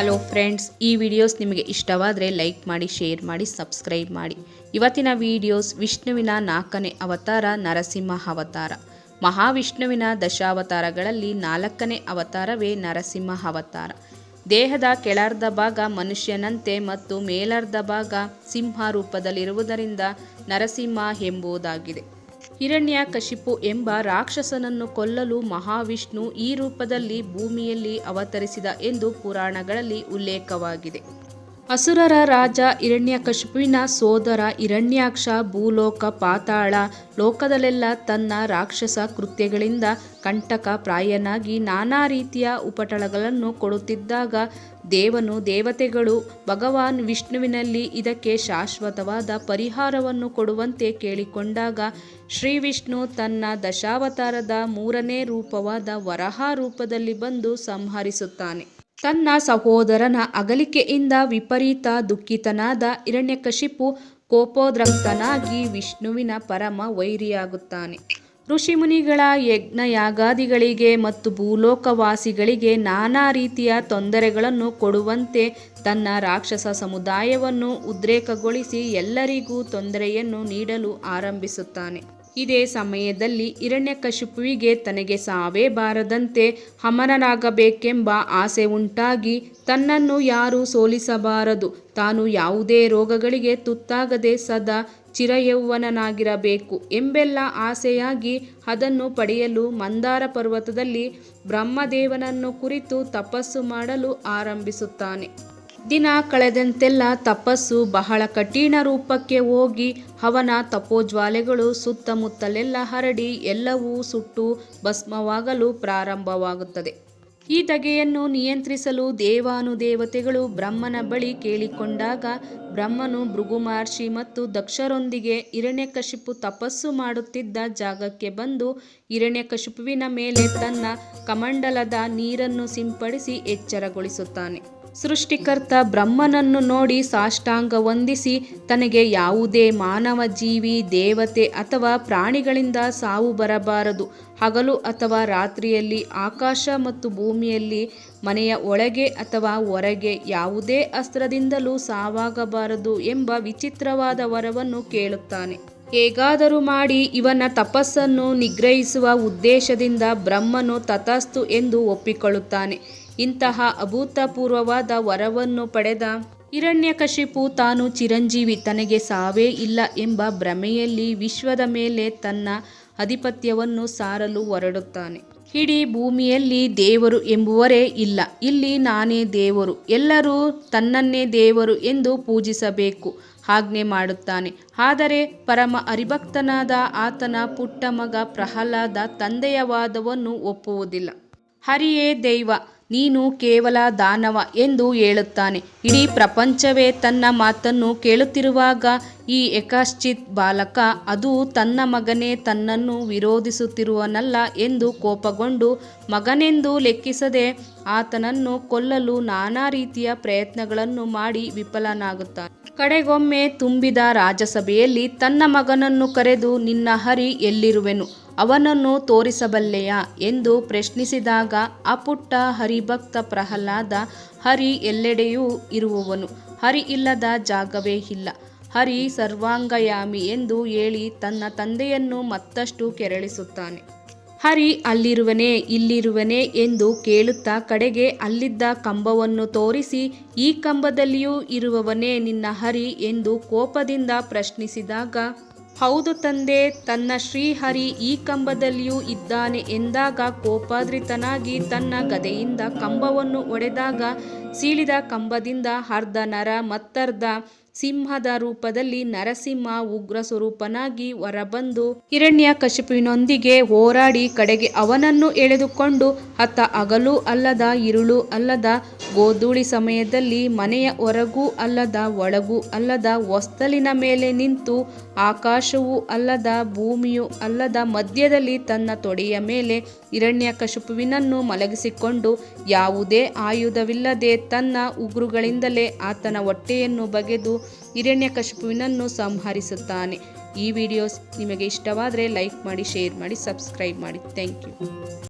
Hello friends ಈ videos ನಿಮಗೆ ಇಷ್ಟವಾದರೆ ಲೈಕ್ ಮಾಡಿ ಶೇರ್ ಮಾಡಿ ಸಬ್ಸ್ಕ್ರೈಬ್ ಮಾಡಿ. ಇವತ್ತಿನ ವಿಡಿಯೋಸ್ ವಿಷ್ಣುವಿನ ನಾಲ್ಕನೇ ಅವತಾರ ನರಸಿಂಹ ಅವತಾರ. ಮಹಾವಿಷ್ಣುವಿನ ದಶಾವತಾರಗಳಲ್ಲಿ ನಾಲ್ಕನೇ ಅವತಾರವೇ ನರಸಿಂಹ ಅವತಾರ. ದೇಹದ ಕೆಳರ್ಧ ಭಾಗ ಮನುಷ್ಯನಂತೆ ಮತ್ತು ಮೇಲರ್ಧ ಭಾಗ ಸಿಂಹ ರೂಪದಲ್ಲಿರುವುದರಿಂದ ನರಸಿಂಹ ಎಂಬುದಾಗಿದೆ. ಹಿರಣ್ಯಕಶಿಪು ಎಂಬ ರಾಕ್ಷಸನನ್ನು ಕೊಲ್ಲಲು ಮಹಾವಿಷ್ಣು ಈ ರೂಪದಲ್ಲಿ ಭೂಮಿಯಲ್ಲಿ ಅವತರಿಸಿದ ಎಂದು ಪುರಾಣಗಳಲ್ಲಿ ಉಲ್ಲೇಖವಾಗಿದೆ. ಅಸುರರ ರಾಜ ಹಿರಣ್ಯಕಶಿಪುವಿನ ಸೋದರ ಹಿರಣ್ಯಾಕ್ಷ, ಭೂಲೋಕ, ಪಾತಾಳ ಲೋಕದಲ್ಲೆಲ್ಲ ತನ್ನ ರಾಕ್ಷಸ ಕೃತ್ಯಗಳಿಂದ ಕಂಟಕ ಪ್ರಾಯನಾಗಿ ನಾನಾ ರೀತಿಯ ಉಪಟಳಗಳನ್ನು ಕೊಡುತ್ತಿದ್ದಾಗ ದೇವನು ದೇವತೆಗಳು ಭಗವಾನ್ ವಿಷ್ಣುವಿನಲ್ಲಿ ಇದಕ್ಕೆ ಶಾಶ್ವತವಾದ ಪರಿಹಾರವನ್ನು ಕೊಡುವಂತೆ ಕೇಳಿಕೊಂಡಾಗ ಶ್ರೀ ವಿಷ್ಣು ತನ್ನ ದಶಾವತಾರದ ಮೂರನೇ ರೂಪವಾದ ವರಹ ರೂಪದಲ್ಲಿ ಬಂದು ಸಂಹರಿಸುತ್ತಾನೆ. ತನ್ನ ಸಹೋದರನ ಅಗಲಿಕೆಯಿಂದ ವಿಪರೀತ ದುಃಖಿತನಾದ ಹಿರಣ್ಯಕಶಿಪು ಕೋಪೋದ್ರಕ್ತನಾಗಿ ವಿಷ್ಣುವಿನ ಪರಮ ವೈರಿಯಾಗುತ್ತಾನೆ. ಋಷಿಮುನಿಗಳ ಯಜ್ಞ ಯಾಗಾದಿಗಳಿಗೆ ಮತ್ತು ಭೂಲೋಕವಾಸಿಗಳಿಗೆ ನಾನಾ ರೀತಿಯ ತೊಂದರೆಗಳನ್ನು ಕೊಡುವಂತೆ ತನ್ನ ರಾಕ್ಷಸ ಸಮುದಾಯವನ್ನು ಉದ್ರೇಕಗೊಳಿಸಿ ಎಲ್ಲರಿಗೂ ತೊಂದರೆಯನ್ನು ನೀಡಲು ಆರಂಭಿಸುತ್ತಾನೆ. ಇದೇ ಸಮಯದಲ್ಲಿ ಹಿರಣ್ಯಕಶಿಪುವಿಗೆ ತನಗೆ ಸಾವೇ ಬಾರದಂತೆ ಹಮನನಾಗಬೇಕೆಂಬ ಆಸೆ ಉಂಟಾಗಿ ತನ್ನನ್ನು ಯಾರೂ ಸೋಲಿಸಬಾರದು. ತಾನು ಯಾವುದೇ ರೋಗಗಳಿಗೆ ತುತ್ತಾಗದೆ ಸದಾ ಚಿರಯೌವನನಾಗಿರಬೇಕು ಎಂಬೆಲ್ಲ ಆಸೆಯಾಗಿ ಅದನ್ನು ಪಡೆಯಲು ಮಂದಾರ ಪರ್ವತದಲ್ಲಿ ಬ್ರಹ್ಮದೇವನನ್ನು ಕುರಿತು ತಪಸ್ಸು ಮಾಡಲು ಆರಂಭಿಸುತ್ತಾನೆ. ದಿನ ಕಳೆದಂತೆಲ್ಲ ತಪಸ್ಸು ಬಹಳ ಕಠಿಣ ರೂಪಕ್ಕೆ ಹೋಗಿ ಅವನ ತಪೋಜ್ವಾಲೆಗಳು ಸುತ್ತಮುತ್ತಲೆಲ್ಲ ಹರಡಿ ಎಲ್ಲವೂ ಸುಟ್ಟು ಭಸ್ಮವಾಗಲು ಪ್ರಾರಂಭವಾಗುತ್ತದೆ. ಈ ಧಗೆಯನ್ನು ನಿಯಂತ್ರಿಸಲು ದೇವಾನುದೇವತೆಗಳು ಬ್ರಹ್ಮನ ಬಳಿ ಕೇಳಿಕೊಂಡಾಗ ಬ್ರಹ್ಮನು ಭೃಗು ಮಹರ್ಷಿ ಮತ್ತು ದಕ್ಷರೊಂದಿಗೆ ಹಿರಣ್ಯಕಶಿಪು ತಪಸ್ಸು ಮಾಡುತ್ತಿದ್ದ ಜಾಗಕ್ಕೆ ಬಂದು ಹಿರಣ್ಯಕಶಿಪುವಿನ ಮೇಲೆ ತನ್ನ ಕಮಂಡಲದ ನೀರನ್ನು ಸಿಂಪಡಿಸಿ ಎಚ್ಚರಗೊಳಿಸುತ್ತಾನೆ. ಸೃಷ್ಟಿಕರ್ತ ಬ್ರಹ್ಮನನ್ನು ನೋಡಿ ಸಾಷ್ಟಾಂಗ ವಂದಿಸಿ, ತನಗೆ ಯಾವುದೇ ಮಾನವ ಜೀವಿ, ದೇವತೆ ಅಥವಾ ಪ್ರಾಣಿಗಳಿಂದ ಸಾವು ಬರಬಾರದು. ಹಗಲು ಅಥವಾ ರಾತ್ರಿಯಲ್ಲಿ ಆಕಾಶ ಮತ್ತು ಭೂಮಿಯಲ್ಲಿ, ಮನೆಯ ಒಳಗೆ ಅಥವಾ ಹೊರಗೆ ಯಾವುದೇ ಅಸ್ತ್ರದಿಂದಲೂ ಸಾವಾಗಬಾರದು ಎಂಬ ವಿಚಿತ್ರವಾದ ವರವನ್ನು ಕೇಳುತ್ತಾನೆ. ಹೇಗಾದರೂ ಮಾಡಿ ಇವನ ತಪಸ್ಸನ್ನು ನಿಗ್ರಹಿಸುವ ಉದ್ದೇಶದಿಂದ ಬ್ರಹ್ಮನು ತತಸ್ತು ಎಂದು ಒಪ್ಪಿಕೊಳ್ಳುತ್ತಾನೆ. ಇಂತಹ ಅಭೂತಪೂರ್ವವಾದ ವರವನ್ನು ಪಡೆದ ಹಿರಣ್ಯಕಶಿಪು ತಾನು ಚಿರಂಜೀವಿ ತನಗೆ ಸಾವೇ ಇಲ್ಲ ಎಂಬ ಭ್ರಮೆಯಲ್ಲಿ ವಿಶ್ವದ ಮೇಲೆ ತನ್ನ ಅಧಿಪತ್ಯವನ್ನು ಸಾರಲು ಹೊರಡುತ್ತಾನೆ. ಇಡೀ ಭೂಮಿಯಲ್ಲಿ ದೇವರು ಎಂಬುವರೇ ಇಲ್ಲ. ಇಲ್ಲಿ ನಾನೇ ದೇವರು. ಎಲ್ಲರೂ ತನ್ನನ್ನೇ ದೇವರು ಎಂದು ಪೂಜಿಸಬೇಕು, ಆಜ್ಞೆ ಮಾಡುತ್ತಾನೆ. ಆದರೆ ಪರಮ ಹರಿಭಕ್ತನಾದ ಆತನ ಪುಟ್ಟ ಮಗ ಪ್ರಹ್ಲಾದ ತಂದೆಯ ವಾದವನ್ನು ಒಪ್ಪುವುದಿಲ್ಲ. ಹರಿಯೇ ದೈವ ನೀನು ಕೇವಲ ದಾನವ ಎಂದು ಹೇಳುತ್ತಾನೆ. ಇಡೀ ಪ್ರಪಂಚವೇ ತನ್ನ ಮಾತನ್ನು ಕೇಳುತ್ತಿರುವಾಗ ಈ ಏಕಾಶ್ಚಿತ್ ಬಾಲಕ, ಅದು ತನ್ನ ಮಗನೇ ತನ್ನನ್ನು ವಿರೋಧಿಸುತ್ತಿರುವನಲ್ಲ ಎಂದು ಕೋಪಗೊಂಡು ಮಗನೆಂದು ಲೆಕ್ಕಿಸದೆ ಆತನನ್ನು ಕೊಲ್ಲಲು ನಾನಾ ರೀತಿಯ ಪ್ರಯತ್ನಗಳನ್ನು ಮಾಡಿ ವಿಫಲನಾಗುತ್ತಾನೆ. ಕಡೆಗೊಮ್ಮೆ ತುಂಬಿದ ರಾಜಸಭೆಯಲ್ಲಿ ತನ್ನ ಮಗನನ್ನು ಕರೆದು ನಿನ್ನ ಹರಿ ಎಲ್ಲಿರುವೆನು? ಅವನನ್ನು ತೋರಿಸಬಲ್ಲೆಯಾ ಎಂದು ಪ್ರಶ್ನಿಸಿದಾಗ ಆ ಪುಟ್ಟ ಹರಿಭಕ್ತ ಪ್ರಹ್ಲಾದ, ಹರಿ ಎಲ್ಲೆಡೆಯೂ ಇರುವವನು, ಹರಿ ಇಲ್ಲದ ಜಾಗವೇ ಇಲ್ಲ, ಹರಿ ಸರ್ವಾಂಗಯಾಮಿ ಎಂದು ಹೇಳಿ ತನ್ನ ತಂದೆಯನ್ನು ಮತ್ತಷ್ಟು ಕೆರಳಿಸುತ್ತಾನೆ. ಹರಿ ಅಲ್ಲಿರುವನೇ, ಇಲ್ಲಿರುವನೇ ಎಂದು ಕೇಳುತ್ತಾ ಕಡೆಗೆ ಅಲ್ಲಿದ್ದ ಕಂಬವನ್ನು ತೋರಿಸಿ, ಈ ಕಂಬದಲ್ಲಿಯೂ ಇರುವವನೇ ನಿನ್ನ ಹರಿ ಎಂದು ಕೋಪದಿಂದ ಪ್ರಶ್ನಿಸಿದಾಗ ಹೌದು ತಂದೆ ತನ್ನ ಶ್ರೀಹರಿ ಈ ಕಂಬದಲ್ಲಿಯೂ ಇದ್ದಾನೆ ಎಂದಾಗ ಕೋಪಾದ್ರಿತನಾಗಿ ತನ್ನ ಗದೆಯಿಂದ ಕಂಬವನ್ನು ಒಡೆದಾಗ ಸೀಳಿದ ಕಂಬದಿಂದ ಅರ್ಧ ನರ ಮತ್ತರ್ಧ ಸಿಂಹದ ರೂಪದಲ್ಲಿ ನರಸಿಂಹ ಉಗ್ರ ಸ್ವರೂಪನಾಗಿ ಹೊರಬಂದು ಹಿರಣ್ಯ ಕಶಿಪಿನೊಂದಿಗೆ ಹೋರಾಡಿ ಕಡೆಗೆ ಅವನನ್ನು ಎಳೆದುಕೊಂಡು ಅತ್ತ ಹಗಲು ಅಲ್ಲದ ಇರುಳು ಅಲ್ಲದ ಗೋಧೂಳಿ ಸಮಯದಲ್ಲಿ ಮನೆಯ ಹೊರಗೂ ಅಲ್ಲದ ಒಳಗೂ ಅಲ್ಲದ ಹೊಸ್ತಲಿನ ಮೇಲೆ ನಿಂತು ಆಕಾಶವೂ ಅಲ್ಲದ ಭೂಮಿಯೂ ಅಲ್ಲದ ಮಧ್ಯದಲ್ಲಿ ತನ್ನ ತೊಡೆಯ ಮೇಲೆ ಹಿರಣ್ಯ ಕಶಿಪುವಿನನ್ನು ಮಲಗಿಸಿಕೊಂಡು ಯಾವುದೇ ಆಯುಧವಿಲ್ಲದೆ ತನ್ನ ಉಗುರುಗಳಿಂದಲೇ ಆತನ ಹೊಟ್ಟೆಯನ್ನು ಬಗೆದು ಹಿರಣ್ಯಕಶಿಪುವಿನನ್ನು ಸಂಹರಿಸುತ್ತಾನೆ. ಈ ವಿಡಿಯೋಸ್ ನಿಮಗೆ ಇಷ್ಟವಾದರೆ ಲೈಕ್ ಮಾಡಿ ಶೇರ್ ಮಾಡಿ ಸಬ್ಸ್ಕ್ರೈಬ್ ಮಾಡಿ. Thank you